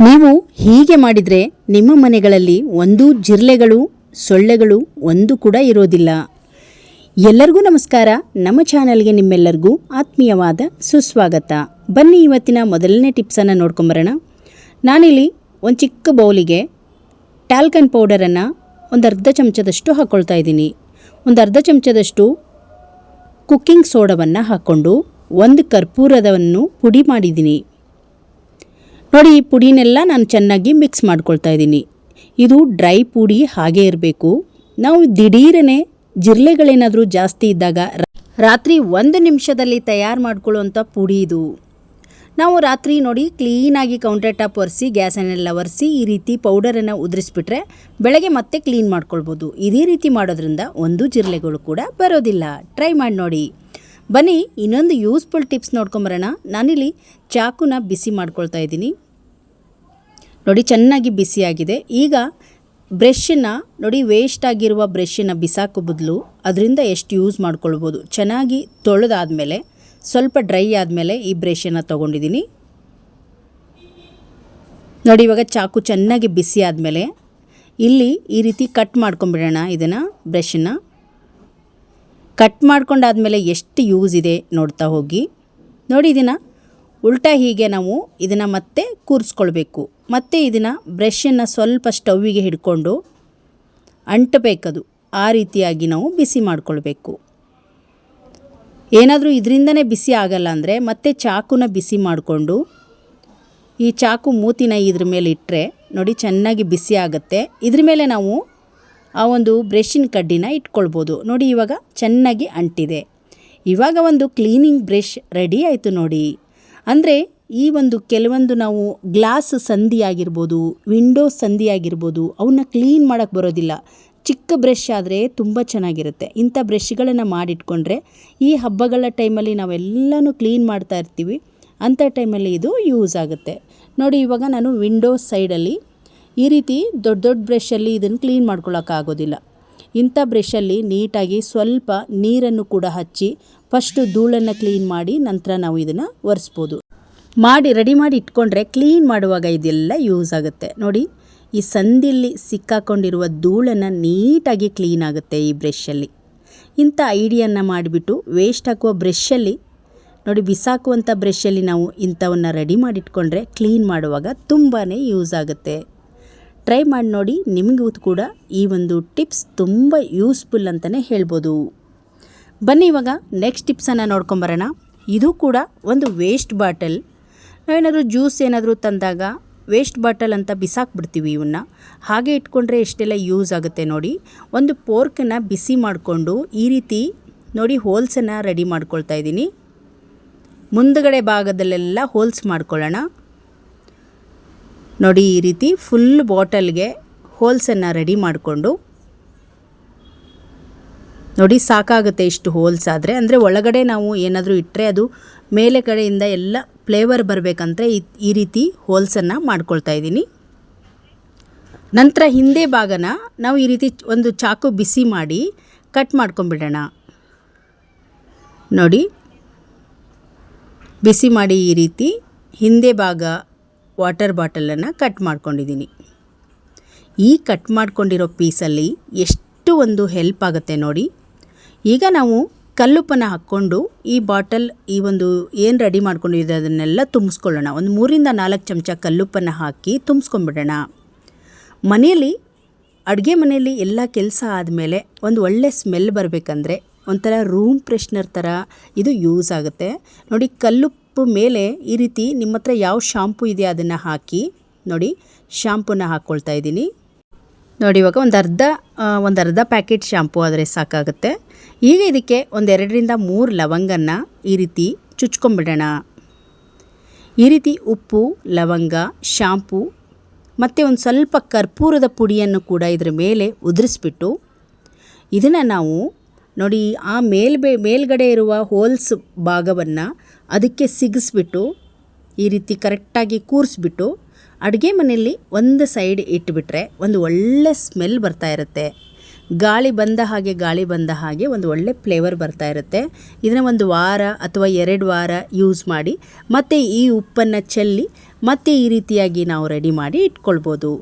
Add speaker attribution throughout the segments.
Speaker 1: ನೀವು ಹೀಗೆ ಮಾಡಿದರೆ ನಿಮ್ಮ ಮನೆಗಳಲ್ಲಿ ಒಂದು ಜಿರ್ಲೆಗಳು ಸೊಳ್ಳೆಗಳು ಒಂದು ಕೂಡ ಇರೋದಿಲ್ಲ. ಎಲ್ಲರಿಗೂ ನಮಸ್ಕಾರ. ನಮ್ಮ ಚಾನಲ್ಗೆ ನಿಮ್ಮೆಲ್ಲರಿಗೂ ಆತ್ಮೀಯವಾದ ಸುಸ್ವಾಗತ. ಬನ್ನಿ ಇವತ್ತಿನ ಮೊದಲನೇ ಟಿಪ್ಸನ್ನು ನೋಡ್ಕೊಂಬರೋಣ. ನಾನಿಲ್ಲಿ ಒಂದು ಚಿಕ್ಕ ಬೌಲಿಗೆ ಟ್ಯಾಲ್ಕನ್ ಪೌಡರನ್ನು ಒಂದು ಅರ್ಧ ಚಮಚದಷ್ಟು ಹಾಕ್ಕೊಳ್ತಾ ಇದ್ದೀನಿ. ಒಂದು ಅರ್ಧ ಚಮಚದಷ್ಟು ಕುಕ್ಕಿಂಗ್ ಸೋಡವನ್ನು ಹಾಕ್ಕೊಂಡು ಒಂದು ಕರ್ಪೂರದವನ್ನು ಪುಡಿ ಮಾಡಿದ್ದೀನಿ. ನೋಡಿ, ಈ ಪುಡಿನೆಲ್ಲ ನಾನು ಚೆನ್ನಾಗಿ ಮಿಕ್ಸ್ ಮಾಡ್ಕೊಳ್ತಾ ಇದ್ದೀನಿ. ಇದು ಡ್ರೈ ಪುಡಿ ಹಾಗೆ ಇರಬೇಕು. ನಾವು ದಿಢೀರನೆ ಜಿರ್ಲೆಗಳೇನಾದರೂ ಜಾಸ್ತಿ ಇದ್ದಾಗ ರಾತ್ರಿ ಒಂದು ನಿಮಿಷದಲ್ಲಿ ತಯಾರು ಮಾಡ್ಕೊಳ್ಳುವಂಥ ಪುಡಿ ಇದು. ನಾವು ರಾತ್ರಿ ನೋಡಿ ಕ್ಲೀನಾಗಿ ಕೌಂಟರ್ ಟಾಪ್ ಒರೆಸಿ ಗ್ಯಾಸನ್ನೆಲ್ಲ ಒರೆಸಿ, ಈ ರೀತಿ ಪೌಡರನ್ನು ಉದುರಿಸ್ಬಿಟ್ರೆ ಬೆಳಗ್ಗೆ ಮತ್ತೆ ಕ್ಲೀನ್ ಮಾಡ್ಕೊಳ್ಬೋದು. ಇದೇ ರೀತಿ ಮಾಡೋದ್ರಿಂದ ಒಂದು ಜಿರಲೆಗಳು ಕೂಡ ಬರೋದಿಲ್ಲ. ಟ್ರೈ ಮಾಡಿ ನೋಡಿ. ಬನ್ನಿ, ಇನ್ನೊಂದು ಯೂಸ್ಫುಲ್ ಟಿಪ್ಸ್ ನೋಡ್ಕೊಂಬರೋಣ. ನಾನಿಲ್ಲಿ ಚಾಕುನ ಬಿಸಿ ಮಾಡ್ಕೊಳ್ತಾ ಇದ್ದೀನಿ. ನೋಡಿ, ಚೆನ್ನಾಗಿ ಬಿಸಿಯಾಗಿದೆ. ಈಗ ಬ್ರಷನ್ನು ನೋಡಿ ವೇಸ್ಟ್ ಆಗಿರುವ ಬ್ರಷನ್ನು ಬಿಸಾಕೋ ಬದಲು ಅದರಿಂದ ಎಷ್ಟು ಯೂಸ್ ಮಾಡ್ಕೊಳ್ಬೋದು. ಚೆನ್ನಾಗಿ ತೊಳೆದಾದ್ಮೇಲೆ, ಸ್ವಲ್ಪ ಡ್ರೈ ಆದಮೇಲೆ ಈ ಬ್ರಷನ್ನು ತೊಗೊಂಡಿದ್ದೀನಿ ನೋಡಿ, ಇವಾಗ ಚಾಕು ಚೆನ್ನಾಗಿ ಬಿಸಿ ಆದಮೇಲೆ ಇಲ್ಲಿ ಈ ರೀತಿ ಕಟ್ ಮಾಡ್ಕೊಂಬಿಡೋಣ ಇದನ್ನು ಬ್ರಷನ್ನು ಕಟ್ ಮಾಡ್ಕೊಂಡಾದ್ಮೇಲೆ ಎಷ್ಟು ಯೂಸ್ ಇದೆ ನೋಡ್ತಾ ಹೋಗಿ. ನೋಡಿ, ಇದನ್ನು ಉಲ್ಟಾ ಹೀಗೆ ನಾವು ಇದನ್ನು ಮತ್ತೆ ಕೂರಿಸ್ಕೊಳ್ಬೇಕು. ಮತ್ತು ಇದನ್ನು ಬ್ರಷನ್ನು ಸ್ವಲ್ಪ ಸ್ಟವ್ವಿಗೆ ಹಿಡ್ಕೊಂಡು ಅಂಟಬೇಕದು. ಆ ರೀತಿಯಾಗಿ ನಾವು ಬಿಸಿ ಮಾಡಿಕೊಳ್ಬೇಕು. ಏನಾದರೂ ಇದರಿಂದನೇ ಬಿಸಿ ಆಗಲ್ಲ ಅಂದರೆ ಮತ್ತೆ ಚಾಕುನ ಬಿಸಿ ಮಾಡಿಕೊಂಡು ಈ ಚಾಕು ಮೂತಿನ ಇದ್ರ ಮೇಲೆ ಇಟ್ಟರೆ ನೋಡಿ ಚೆನ್ನಾಗಿ ಬಿಸಿ ಆಗುತ್ತೆ. ಇದ್ರ ಮೇಲೆ ನಾವು ಆ ಒಂದು ಬ್ರಷಿನ ಕಡ್ಡಿನ ಇಟ್ಕೊಳ್ಬೋದು. ನೋಡಿ ಇವಾಗ ಚೆನ್ನಾಗಿ ಅಂಟಿದೆ. ಇವಾಗ ಒಂದು ಕ್ಲೀನಿಂಗ್ ಬ್ರಷ್ ರೆಡಿ ಆಯಿತು ನೋಡಿ. ಅಂದರೆ ಈ ಒಂದು ಕೆಲವೊಂದು ನಾವು ಗ್ಲಾಸ್ ಸಂಧಿ ಆಗಿರ್ಬೋದು ವಿಂಡೋ ಸಂಧಿ ಆಗಿರ್ಬೋದು ಅವನ್ನ ಕ್ಲೀನ್ ಮಾಡೋಕ್ಕೆ ಬರೋದಿಲ್ಲ. ಚಿಕ್ಕ ಬ್ರಷ್ ಆದರೆ ತುಂಬ ಚೆನ್ನಾಗಿರುತ್ತೆ. ಇಂಥ ಬ್ರಷ್ಗಳನ್ನು ಮಾಡಿಟ್ಕೊಂಡ್ರೆ ಈ ಹಬ್ಬಗಳ ಟೈಮಲ್ಲಿ ನಾವೆಲ್ಲನೂ ಕ್ಲೀನ್ ಮಾಡ್ತಾ ಇರ್ತೀವಿ. ಅಂಥ ಟೈಮಲ್ಲಿ ಇದು ಯೂಸ್ ಆಗುತ್ತೆ. ನೋಡಿ, ಇವಾಗ ನಾನು ವಿಂಡೋ ಸೈಡಲ್ಲಿ ಈ ರೀತಿ ದೊಡ್ಡ ದೊಡ್ಡ ಬ್ರಷಲ್ಲಿ ಇದನ್ನು ಕ್ಲೀನ್ ಮಾಡ್ಕೊಳ್ಳೋಕ್ಕಾಗೋದಿಲ್ಲ ಇಂಥ ಬ್ರಷಲ್ಲಿ ನೀಟಾಗಿ ಸ್ವಲ್ಪ ನೀರನ್ನು ಕೂಡ ಹಚ್ಚಿ ಫಸ್ಟು ಧೂಳನ್ನು ಕ್ಲೀನ್ ಮಾಡಿ ನಂತರ ನಾವು ಇದನ್ನು ಒರೆಸ್ಬೋದು. ಮಾಡಿ, ರೆಡಿ ಮಾಡಿ ಇಟ್ಕೊಂಡ್ರೆ ಕ್ಲೀನ್ ಮಾಡುವಾಗ ಇದೆಲ್ಲ ಯೂಸ್ ಆಗುತ್ತೆ. ನೋಡಿ, ಈ ಸಂದಿಲ್ಲಿ ಸಿಕ್ಕಾಕೊಂಡಿರುವ ಧೂಳನ್ನು ನೀಟಾಗಿ ಕ್ಲೀನ್ ಆಗುತ್ತೆ ಈ ಬ್ರಷಲ್ಲಿ. ಇಂಥ ಐಡಿಯನ್ನ ಮಾಡಿಬಿಟ್ಟು ವೇಸ್ಟ್ ಹಾಕುವ ಬ್ರಷಲ್ಲಿ, ನೋಡಿ, ಬಿಸಾಕುವಂಥ ಬ್ರಷಲ್ಲಿ ನಾವು ಇಂಥವನ್ನು ರೆಡಿ ಮಾಡಿಟ್ಕೊಂಡ್ರೆ ಕ್ಲೀನ್ ಮಾಡುವಾಗ ತುಂಬಾ ಯೂಸ್ ಆಗುತ್ತೆ. ಟ್ರೈ ಮಾಡಿ ನೋಡಿ ನಿಮಗೂ ಕೂಡ ಈ ಒಂದು ಟಿಪ್ಸ್ ತುಂಬ ಯೂಸ್ಫುಲ್ ಅಂತಲೇ ಹೇಳ್ಬೋದು. ಬನ್ನಿ ಇವಾಗ ನೆಕ್ಸ್ಟ್ ಟಿಪ್ಸನ್ನು ನೋಡ್ಕೊಂಬರೋಣ ಇದು ಕೂಡ ಒಂದು ವೇಸ್ಟ್ ಬಾಟಲ್ ನಾವೇನಾದರೂ ಜ್ಯೂಸ್ ಏನಾದರೂ ತಂದಾಗ ವೇಸ್ಟ್ ಬಾಟಲ್ ಅಂತ ಬಿಸಾಕ್ಬಿಡ್ತೀವಿ ಇವನ್ನ ಹಾಗೆ ಇಟ್ಕೊಂಡ್ರೆ ಎಷ್ಟೆಲ್ಲ ಯೂಸ್ ಆಗುತ್ತೆ ನೋಡಿ. ಒಂದು ಪೋರ್ಕನ್ನು ಬಿಸಿ ಮಾಡಿಕೊಂಡು ಈ ರೀತಿ ನೋಡಿ ಹೋಲ್ಸನ್ನು ರೆಡಿ ಮಾಡ್ಕೊಳ್ತಾ ಇದ್ದೀನಿ. ಮುಂದುಗಡೆ ಭಾಗದಲ್ಲೆಲ್ಲ ಹೋಲ್ಸ್ ಮಾಡ್ಕೊಳ್ಳೋಣ. ನೋಡಿ ಈ ರೀತಿ ಫುಲ್ ಬಾಟಲ್ಗೆ ಹೋಲ್ಸನ್ನು ರೆಡಿ ಮಾಡಿಕೊಂಡು. ನೋಡಿ ಸಾಕಾಗುತ್ತೆ ಇಷ್ಟು ಹೋಲ್ಸ್ ಆದರೆ. ಅಂದರೆ ಒಳಗಡೆ ನಾವು ಏನಾದರೂ ಇಟ್ಟರೆ ಅದು ಮೇಲೆ ಕಡೆಯಿಂದ ಎಲ್ಲ ಫ್ಲೇವರ್ ಬರಬೇಕಂದ್ರೆ ಈ ರೀತಿ ಹೋಲ್ಸನ್ನು ಮಾಡ್ಕೊಳ್ತಾ ಇದ್ದೀನಿ. ನಂತರ ಹಿಂದೆ ಭಾಗನ ನಾವು ಈ ರೀತಿ ಒಂದು ಚಾಕು ಬಿಸಿ ಮಾಡಿ ಕಟ್ ಮಾಡ್ಕೊಂಬಿಡೋಣ ನೋಡಿ, ಬಿಸಿ ಮಾಡಿ ಈ ರೀತಿ ಹಿಂದೆ ಭಾಗ ವಾಟರ್ ಬಾಟಲನ್ನು ಕಟ್ ಮಾಡ್ಕೊಂಡಿದ್ದೀನಿ. ಈ ಕಟ್ ಮಾಡ್ಕೊಂಡಿರೋ ಪೀಸಲ್ಲಿ ಎಷ್ಟು ಒಂದು ಹೆಲ್ಪ್ ಆಗುತ್ತೆ ನೋಡಿ. ಈಗ ನಾವು ಕಲ್ಲುಪ್ಪನ್ನು ಹಾಕ್ಕೊಂಡು ಈ ಬಾಟಲ್, ಈ ಒಂದು ಏನು ರೆಡಿ ಮಾಡ್ಕೊಂಡಿದ್ದೆ ಅದನ್ನೆಲ್ಲ ತುಂಬಿಸ್ಕೊಳ್ಳೋಣ. ಒಂದು ಮೂರಿಂದ ನಾಲ್ಕು ಚಮಚ ಕಲ್ಲುಪ್ಪನ್ನು ಹಾಕಿ ತುಂಬಿಸ್ಕೊಂಡ್ಬಿಡೋಣ. ಮನೆಯಲ್ಲಿ, ಅಡುಗೆ ಮನೆಯಲ್ಲಿ ಎಲ್ಲ ಕೆಲಸ ಆದಮೇಲೆ ಒಂದು ಒಳ್ಳೆ ಸ್ಮೆಲ್ ಬರಬೇಕಂದ್ರೆ ಒಂಥರ ರೂಮ್ ಫ್ರೆಶ್ನರ್ ಥರ ಇದು ಯೂಸ್ ಆಗುತ್ತೆ. ನೋಡಿ, ಕಲ್ಲುಪ್ಪು ಮೇಲೆ ಈ ರೀತಿ ನಿಮ್ಮ ಹತ್ರ ಯಾವ ಶಾಂಪು ಇದೆ ಅದನ್ನು ಹಾಕಿ, ನೋಡಿ, ಶಾಂಪೂನ ಹಾಕ್ಕೊಳ್ತಾ ಇದ್ದೀನಿ. ನೋಡಿ, ಇವಾಗ ಒಂದು ಅರ್ಧ ಒಂದು ಅರ್ಧ ಪ್ಯಾಕೆಟ್ ಶಾಂಪೂ ಆದರೆ ಸಾಕಾಗುತ್ತೆ. ಈಗ ಇದಕ್ಕೆ ಒಂದೆರಡರಿಂದ ಮೂರು ಲವಂಗನ್ನ ಈ ರೀತಿ ಚುಚ್ಕೊಂಬಿಡೋಣ ಈ ರೀತಿ ಉಪ್ಪು, ಲವಂಗ, ಶಾಂಪೂ, ಮತ್ತು ಒಂದು ಸ್ವಲ್ಪ ಕರ್ಪೂರದ ಪುಡಿಯನ್ನು ಕೂಡ ಇದರ ಮೇಲೆ ಉದುರಿಸ್ಬಿಟ್ಟು, ಇದನ್ನು ನಾವು, ನೋಡಿ, ಆ ಮೇಲ್ಬೆ, ಮೇಲ್ಗಡೆ ಇರುವ ಹೋಲ್ಸ್ ಭಾಗವನ್ನು ಅದಕ್ಕೆ ಸಿಗಿಸ್ಬಿಟ್ಟು ಈ ರೀತಿ ಕರೆಕ್ಟಾಗಿ ಕೂರಿಸ್ಬಿಟ್ಟು ಅಡುಗೆ ಮನೆಯಲ್ಲಿ ಒಂದು ಸೈಡ್ ಇಟ್ಬಿಟ್ರೆ ಒಂದು ಒಳ್ಳೆ ಸ್ಮೆಲ್ ಬರ್ತಾ ಇರುತ್ತೆ. ಗಾಳಿ ಬಂದ ಹಾಗೆ ಗಾಳಿ ಬಂದ ಹಾಗೆ ಒಂದು ಒಳ್ಳೆ ಫ್ಲೇವರ್ ಬರ್ತಾ ಇರುತ್ತೆ. ಇದನ್ನು ಒಂದು ವಾರ ಅಥವಾ ಎರಡು ವಾರ ಯೂಸ್ ಮಾಡಿ ಮತ್ತು ಈ ಉಪ್ಪನ್ನು ಚೆಲ್ಲಿ ಮತ್ತೆ ಈ ರೀತಿಯಾಗಿ ನಾವು ರೆಡಿ ಮಾಡಿ ಇಟ್ಕೊಳ್ಬೋದು.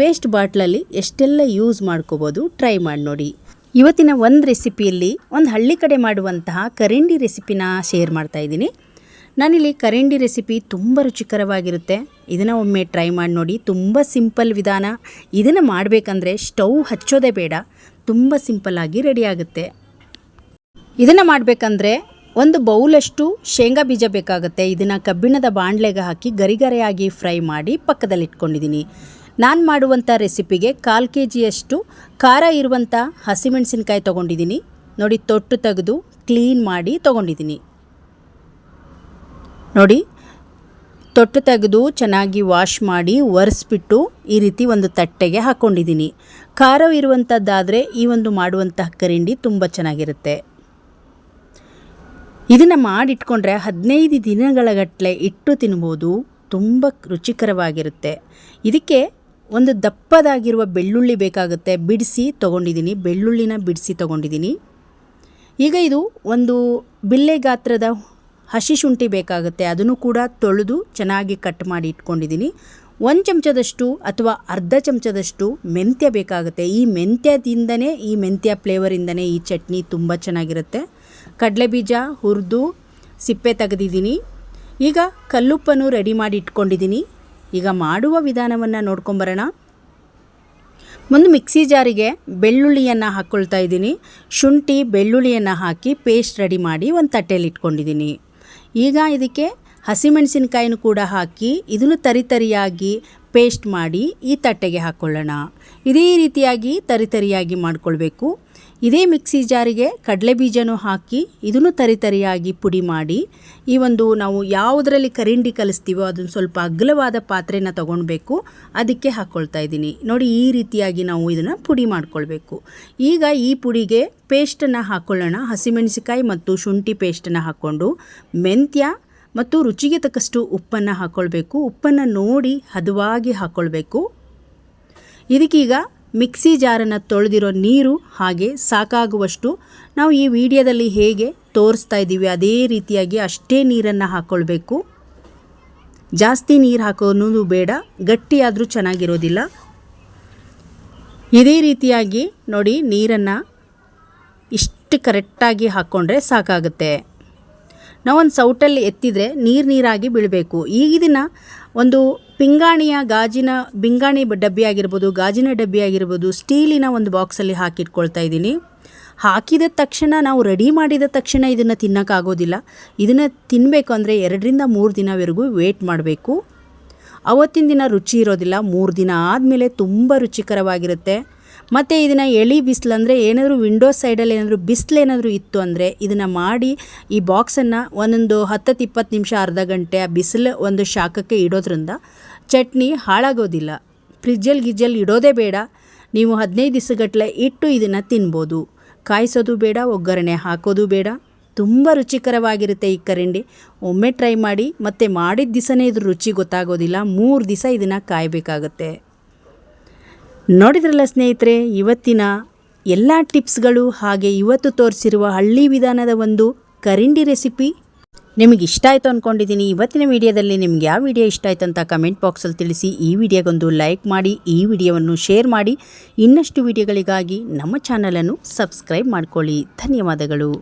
Speaker 1: ವೇಸ್ಟ್ ಬಾಟ್ಲಲ್ಲಿ ಎಷ್ಟೆಲ್ಲ ಯೂಸ್ ಮಾಡ್ಕೋಬೋದು ಟ್ರೈ ಮಾಡಿ ನೋಡಿ. ಇವತ್ತಿನ ಒಂದು ರೆಸಿಪಿಯಲ್ಲಿ ಒಂದು ಹಳ್ಳಿ ಕಡೆ ಮಾಡುವಂತಹ ಕರಿಂಡಿ ರೆಸಿಪಿನ ಶೇರ್ ಮಾಡ್ತಾ ಇದ್ದೀನಿ. ನಾನಿಲ್ಲಿ ಕರಿಂಡಿ ರೆಸಿಪಿ ತುಂಬ ರುಚಿಕರವಾಗಿರುತ್ತೆ. ಇದನ್ನು ಒಮ್ಮೆ ಟ್ರೈ ಮಾಡಿ ನೋಡಿ. ತುಂಬ ಸಿಂಪಲ್ ವಿಧಾನ. ಇದನ್ನು ಮಾಡಬೇಕಂದ್ರೆ ಸ್ಟವ್ ಹಚ್ಚೋದೇ ಬೇಡ. ತುಂಬ ಸಿಂಪಲ್ಲಾಗಿ ರೆಡಿ ಆಗುತ್ತೆ. ಇದನ್ನು ಮಾಡಬೇಕಂದ್ರೆ ಒಂದು ಬೌಲಷ್ಟು ಶೇಂಗಾ ಬೀಜ ಬೇಕಾಗುತ್ತೆ. ಇದನ್ನು ಕಬ್ಬಿಣದ ಬಾಣಲೆಗೆ ಹಾಕಿ ಗರಿಗರೆಯಾಗಿ ಫ್ರೈ ಮಾಡಿ ಪಕ್ಕದಲ್ಲಿ ಇಟ್ಕೊಂಡಿದ್ದೀನಿ ನಾನು ಮಾಡುವಂಥ ರೆಸಿಪಿಗೆ ಕಾಲು ಕೆ ಜಿಯಷ್ಟು ಖಾರ ಇರುವಂಥ ಹಸಿಮೆಣಸಿನ್ಕಾಯಿ ತೊಗೊಂಡಿದ್ದೀನಿ. ನೋಡಿ, ತೊಟ್ಟು ತೆಗೆದು ಕ್ಲೀನ್ ಮಾಡಿ ತೊಗೊಂಡಿದ್ದೀನಿ. ನೋಡಿ, ತೊಟ್ಟು ತೆಗೆದು ಚೆನ್ನಾಗಿ ವಾಶ್ ಮಾಡಿ ಒರೆಸ್ಬಿಟ್ಟು ಈ ರೀತಿ ಒಂದು ತಟ್ಟೆಗೆ ಹಾಕ್ಕೊಂಡಿದ್ದೀನಿ ಖಾರ ಇರುವಂಥದ್ದಾದರೆ ಈ ಒಂದು ಮಾಡುವಂತಹ ಕರಿಂಡಿ ತುಂಬ ಚೆನ್ನಾಗಿರುತ್ತೆ. ಇದನ್ನು ಮಾಡಿಟ್ಕೊಂಡ್ರೆ ಹದಿನೈದು ದಿನಗಳಗಟ್ಟಲೆ ಇಟ್ಟು ತಿನ್ಬೋದು. ತುಂಬ ರುಚಿಕರವಾಗಿರುತ್ತೆ. ಇದಕ್ಕೆ ಒಂದು ದಪ್ಪದಾಗಿರುವ ಬೆಳ್ಳುಳ್ಳಿ ಬೇಕಾಗುತ್ತೆ. ಬಿಡಿಸಿ ತೊಗೊಂಡಿದ್ದೀನಿ. ಬೆಳ್ಳುಳ್ಳಿನ ಬಿಡಿಸಿ ತೊಗೊಂಡಿದ್ದೀನಿ. ಈಗ ಇದು ಒಂದು ಬಿಲ್ಲೆ ಗಾತ್ರದ ಹಸಿ ಶುಂಠಿ ಬೇಕಾಗುತ್ತೆ. ಅದನ್ನು ಕೂಡ ತೊಳೆದು ಚೆನ್ನಾಗಿ ಕಟ್ ಮಾಡಿ ಇಟ್ಕೊಂಡಿದ್ದೀನಿ. ಒಂದು ಚಮಚದಷ್ಟು ಅಥವಾ ಅರ್ಧ ಚಮಚದಷ್ಟು ಮೆಂತ್ಯ ಬೇಕಾಗುತ್ತೆ. ಈ ಮೆಂತ್ಯದಿಂದನೇ, ಈ ಮೆಂತ್ಯ ಫ್ಲೇವರಿಂದನೇ ಈ ಚಟ್ನಿ ತುಂಬ ಚೆನ್ನಾಗಿರುತ್ತೆ. ಕಡಲೆ ಬೀಜ ಹುರಿದು ಸಿಪ್ಪೆ ತೆಗೆದಿದ್ದೀನಿ. ಈಗ ಕಲ್ಲುಪ್ಪನ್ನು ರೆಡಿ ಮಾಡಿ ಇಟ್ಕೊಂಡಿದ್ದೀನಿ. ಈಗ ಮಾಡುವ ವಿಧಾನವನ್ನು ನೋಡ್ಕೊಂಬರೋಣ. ಒಂದು ಮಿಕ್ಸಿ ಜಾರಿಗೆ ಬೆಳ್ಳುಳ್ಳಿಯನ್ನು ಹಾಕ್ಕೊಳ್ತಾ ಇದ್ದೀನಿ. ಶುಂಠಿ, ಬೆಳ್ಳುಳ್ಳಿಯನ್ನು ಹಾಕಿ ಪೇಸ್ಟ್ ರೆಡಿ ಮಾಡಿ ಒಂದು ತಟ್ಟೆಯಲ್ಲಿ ಇಟ್ಕೊಂಡಿದ್ದೀನಿ. ಈಗ ಇದಕ್ಕೆ ಹಸಿಮೆಣಸಿನಕಾಯಿನೂ ಕೂಡ ಹಾಕಿ ಇದನ್ನು ತರಿತರಿಯಾಗಿ ಪೇಸ್ಟ್ ಮಾಡಿ ಈ ತಟ್ಟೆಗೆ ಹಾಕ್ಕೊಳ್ಳೋಣ ಇದೇ ರೀತಿಯಾಗಿ ತರಿತರಿಯಾಗಿ ಮಾಡ್ಕೊಳ್ಬೇಕು. ಇದೇ ಮಿಕ್ಸಿ ಜಾರಿಗೆ ಕಡಲೆ ಬೀಜನೂ ಹಾಕಿ ಇದನ್ನು ತರಿತರಿಯಾಗಿ ಪುಡಿ ಮಾಡಿ ಈ ಒಂದು ನಾವು ಯಾವುದರಲ್ಲಿ ಕರಿಂಡಿ ಕಲಿಸ್ತೀವೋ ಅದನ್ನು ಸ್ವಲ್ಪ ಅಗ್ಲವಾದ ಪಾತ್ರೆನ ತೊಗೊಳ್ಬೇಕು ಅದಕ್ಕೆ ಹಾಕ್ಕೊಳ್ತಾ ಇದ್ದೀನಿ. ನೋಡಿ ಈ ರೀತಿಯಾಗಿ ನಾವು ಇದನ್ನು ಪುಡಿ ಮಾಡ್ಕೊಳ್ಬೇಕು. ಈಗ ಈ ಪುಡಿಗೆ ಪೇಸ್ಟನ್ನು ಹಾಕ್ಕೊಳ್ಳೋಣ ಹಸಿಮೆಣಸಿಕಾಯಿ ಮತ್ತು ಶುಂಠಿ ಪೇಸ್ಟನ್ನು ಹಾಕ್ಕೊಂಡು ಮೆಂತ್ಯ ಮತ್ತು ರುಚಿಗೆ ತಕ್ಕಷ್ಟು ಉಪ್ಪನ್ನು ಹಾಕ್ಕೊಳ್ಬೇಕು ಉಪ್ಪನ್ನು ನೋಡಿ ಹದವಾಗಿ ಹಾಕ್ಕೊಳ್ಬೇಕು ಇದಕ್ಕೀಗ ಮಿಕ್ಸಿ ಜಾರನ್ನು ತೊಳೆದಿರೋ ನೀರು ಹಾಗೆ ಸಾಕಾಗುವಷ್ಟು ನಾವು ಈ ವಿಡಿಯೋದಲ್ಲಿ ಹೇಗೆ ತೋರಿಸ್ತಾ ಇದ್ದೀವಿ, ಅದೇ ರೀತಿಯಾಗಿ ಅಷ್ಟೇ ನೀರನ್ನು ಹಾಕ್ಕೊಳ್ಬೇಕು ಜಾಸ್ತಿ ನೀರು ಹಾಕೋದು ಬೇಡ, ಗಟ್ಟಿಯಾದರೂ ಚೆನ್ನಾಗಿರೋದಿಲ್ಲ. ಇದೇ ರೀತಿಯಾಗಿ ನೋಡಿ ನೀರನ್ನು ಇಷ್ಟು ಕರೆಕ್ಟಾಗಿ ಹಾಕ್ಕೊಂಡ್ರೆ ಸಾಕಾಗುತ್ತೆ. ನಾವೊಂದು ಸೌಟಲ್ಲಿ ಎತ್ತಿದರೆ ನೀರು ನೀರಾಗಿ ಬೀಳಬೇಕು. ಈಗ ಇದನ್ನು ಒಂದು ಪಿಂಗಾಣಿಯ ಗಾಜಿನ ಬಿಂಗಾಣಿ ಡಬ್ಬಿ ಆಗಿರ್ಬೋದು ಗಾಜಿನ ಡಬ್ಬಿ ಆಗಿರ್ಬೋದು ಸ್ಟೀಲಿನ ಒಂದು ಬಾಕ್ಸಲ್ಲಿ ಹಾಕಿಟ್ಕೊಳ್ತಾ ಇದ್ದೀನಿ. ಹಾಕಿದ ತಕ್ಷಣ, ನಾವು ರೆಡಿ ಮಾಡಿದ ತಕ್ಷಣ ಇದನ್ನು ತಿನ್ನೋಕ್ಕಾಗೋದಿಲ್ಲ. ಇದನ್ನು ತಿನ್ನಬೇಕು ಅಂದರೆ ಎರಡರಿಂದ ಮೂರು ದಿನವರೆಗೂ ವೇಟ್ ಮಾಡಬೇಕು. ಅವತ್ತಿನ ದಿನ ರುಚಿ ಇರೋದಿಲ್ಲ. ಮೂರು ದಿನ ಆದಮೇಲೆ ತುಂಬ ರುಚಿಕರವಾಗಿರುತ್ತೆ. ಮತ್ತು ಇದನ್ನು ಎಳಿ ಬಿಸಿಲು ಅಂದರೆ ಏನಾದರೂ ವಿಂಡೋ ಸೈಡಲ್ಲಿ ಏನಾದರೂ ಬಿಸಿಲು ಏನಾದರೂ ಇತ್ತು ಅಂದರೆ ಇದನ್ನು ಮಾಡಿ ಈ ಬಾಕ್ಸನ್ನು ಒಂದೊಂದು ಹತ್ತತ್ತು ಇಪ್ಪತ್ತು ನಿಮಿಷ ಅರ್ಧ ಗಂಟೆ ಆ ಬಿಸಿಲು ಒಂದು ಶಾಖಕ್ಕೆ ಇಡೋದ್ರಿಂದ ಚಟ್ನಿ ಹಾಳಾಗೋದಿಲ್ಲ. ಫ್ರಿಜ್ಜಲ್ಲಿ ಗಿಜ್ಜಲ್ಲಿ ಇಡೋದೇ ಬೇಡ. ನೀವು ಹದಿನೈದು ದಿವಸಗಟ್ಟಲೆ ಇಟ್ಟು ಇದನ್ನು ತಿನ್ಬೋದು. ಕಾಯಿಸೋದು ಬೇಡ, ಒಗ್ಗರಣೆ ಹಾಕೋದು ಬೇಡ. ತುಂಬ ರುಚಿಕರವಾಗಿರುತ್ತೆ ಈ ಕರಿಂಡಿ. ಒಮ್ಮೆ ಟ್ರೈ ಮಾಡಿ, ಮತ್ತೆ ಮಾಡಿದ ದಿವಸನೇ ಇದ್ರ ರುಚಿ ಗೊತ್ತಾಗೋದಿಲ್ಲ. ಮೂರು ದಿವಸ ಇದನ್ನು ಕಾಯಬೇಕಾಗತ್ತೆ. ನೋಡಿದ್ರಲ್ಲ ಸ್ನೇಹಿತರೆ, ಇವತ್ತಿನ ಎಲ್ಲ ಟಿಪ್ಸ್ಗಳು ಹಾಗೆ ಇವತ್ತು ತೋರಿಸಿರುವ ಹಳ್ಳಿ ವಿಧಾನದ ಒಂದು ಕರಿಂಡಿ ರೆಸಿಪಿ ನಿಮಗೆ ಇಷ್ಟ ಆಯಿತು ಅಂದ್ಕೊಂಡಿದ್ದೀನಿ ಇವತ್ತಿನ ವಿಡಿಯೋದಲ್ಲಿ ನಿಮ್ಗೆ ಯಾವ ವಿಡಿಯೋ ಇಷ್ಟ ಆಯಿತು ಅಂತ ಕಮೆಂಟ್ ಬಾಕ್ಸಲ್ಲಿ ತಿಳಿಸಿ. ಈ ವಿಡಿಯೋಗೊಂದು ಲೈಕ್ ಮಾಡಿ, ಈ ವಿಡಿಯೋವನ್ನು ಶೇರ್ ಮಾಡಿ. ಇನ್ನಷ್ಟು ವಿಡಿಯೋಗಳಿಗಾಗಿ ನಮ್ಮ ಚಾನಲನ್ನು ಸಬ್ಸ್ಕ್ರೈಬ್ ಮಾಡ್ಕೊಳ್ಳಿ. ಧನ್ಯವಾದಗಳು.